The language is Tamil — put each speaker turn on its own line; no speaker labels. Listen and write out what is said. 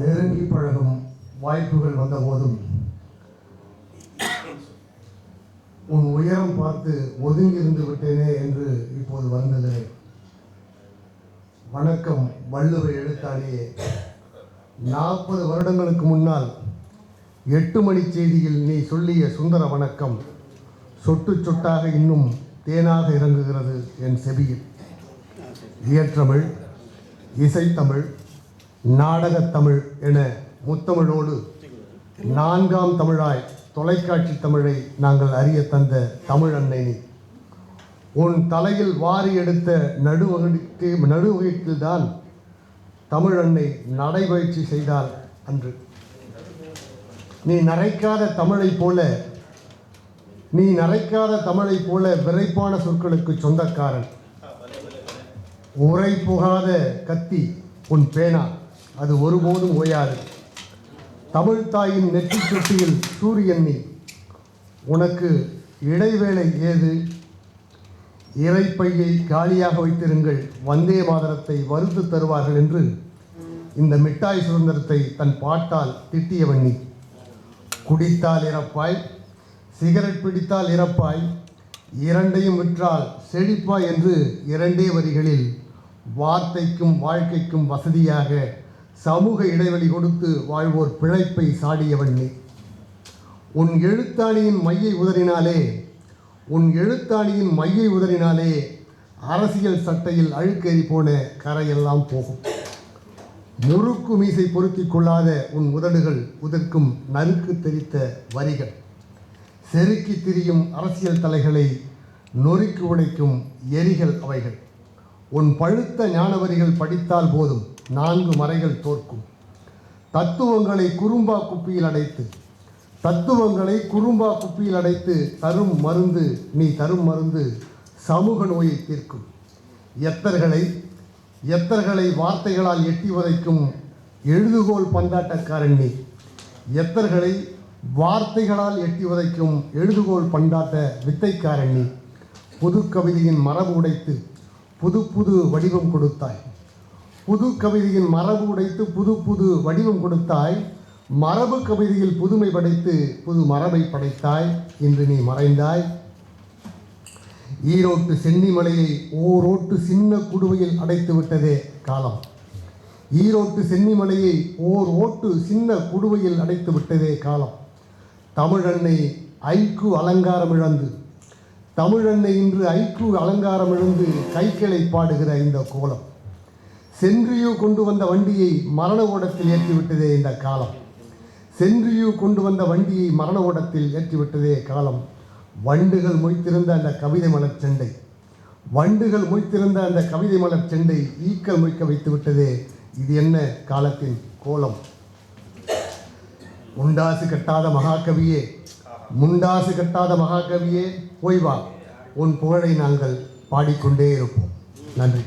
நெருங்கி பழகும் வாய்ப்புகள் வந்த போதும் உன் உயரம் பார்த்து ஒதுங்கி இருந்து விட்டேனே என்று இப்போது வந்தது. வணக்கம் வள்ளுவர் எழுத்தாளியே நாற்பது வருடங்களுக்கு முன்னால் எட்டு மணி செய்தியில் நீ சொல்லிய சுந்தர வணக்கம் சொட்டு சொட்டாக இன்னும் தேனாக இறங்குகிறது என் செவியில். இயற்றமிழ் இசைத்தமிழ் நாடகத்தமிழ் என முத்தமிழோடு நான்காம் தமிழாய் தொலைக்காட்சி தமிழை நாங்கள் அறிய தந்த தமிழ் அன்னை உன் தலையில் வாரி எடுத்த நடுவகுக்கு நடுவகுப்பில்தான் தமிழ் அன்னை நடைபயிற்சி செய்தால் அன்று. நீ நரைக்காத தமிழைப் போல நீ நரைக்காத தமிழைப் போல விரைப்பான சொற்களுக்கு சொந்தக்காரன். உரை புகாத கத்தி உன் பேனா. அது ஒருபோதும் ஓயாது. தமிழ் தாயின் நெற்றி சுட்டியில் சூரியன் நீ. உனக்கு இடைவேளை ஏது? இறைப்பையை காலியாக வைத்திருங்கள். வந்தே மாதரத்தை வருத்து தருவார்கள் என்று இந்த மிட்டாய் சுதந்திரத்தை தன் பாட்டால் திட்டியவன் நீ. குடித்தால் இறப்பாய் சிகரெட் பிடித்தால் இறப்பாய் இரண்டையும் விற்றால் செழிப்பாய் என்று இரண்டே வரிகளில் வார்த்தைக்கும் வாழ்க்கைக்கும் வசதியாக சமூக இடைவெளி கொடுத்து வாழ்வோர் பிழைப்பை சாடியவன். நீ உன் எழுத்தாணியின் மையை உதறினாலே உன் எழுத்தாணியின் மையை உதறினாலே அரசியல் சட்டையில் அழுக்கேறி போன கரையெல்லாம் போகும். முறுக்கு மீசை பொருத்திக் கொள்ளாத உன் உதடுகள் உதற்கும் நறுக்கு தெரித்த வரிகள். செருக்கி திரியும் அரசியல் தலைகளை நொறுக்கி உடைக்கும் எரிகள் அவைகள். உன் பழுத்த ஞானவரிகள் படித்தால் போதும். நான்கு மறைகள் தோற்கும். தத்துவங்களை குறும்பா குப்பியில் அடைத்து தத்துவங்களை குறும்பா குப்பியில் அடைத்து தரும் மருந்து நீ தரும் மருந்து சமூக நோயை தீர்க்கும். எத்தர்களை எத்தர்களை வார்த்தைகளால் எட்டி வதைக்கும் எழுதுகோல் பந்தாட்டக்காரன் நீ. எத்தர்களை வார்த்தைகளால் எட்டி வதைக்கும் எழுதுகோல் பண்டாட்ட வித்தைக்காரன் நீ. புது கவிதையின் மரபு உடைத்து புது புது வடிவம் கொடுத்தாய். புது கவிதையின் மரபு உடைத்து புது புது வடிவம் கொடுத்தாய். மரபு கவிதையில் புதுமை படைத்து புது மரபை படைத்தாய் இன்று நீ மறைந்தாய். ஈரோட்டு சென்னிமலையை ஓரோட்டு சின்ன குடுவையில் அடைத்து விட்டதே காலம். ஈரோட்டு சென்னிமலையை ஓர் ஓட்டு சின்ன குடுவையில் அடைத்து விட்டதே காலம். தமிழன்னை ஐக்கு அலங்காரம் இழந்து தமிழன்னை இன்று ஐக்கு அலங்காரம் எழுந்து கைக்கிளை பாடுகிற இந்த கோலம். சென்றியூ கொண்டு வந்த வண்டியை மரண ஓடத்தில் ஏற்றிவிட்டதே இந்த காலம். சென்றியூ கொண்டு வந்த வண்டியை மரண ஓடத்தில் ஏற்றிவிட்டதே காலம். வண்டுகள் மொய்த்திருந்த அந்த கவிதை மலர் செண்டை. வண்டுகள் மொய்த்திருந்த அந்த கவிதை மலர் செண்டை ஈக்கள் மொய்க்க வைத்து விட்டதே இது என்ன காலத்தின் கோலம்? உண்டாசு கட்டாத மகாகவியே முண்டாசு கட்டாத மகாகவியே போய் வா. உன் புகழை நாங்கள் பாடிக்கொண்டே இருப்போம். நன்றி.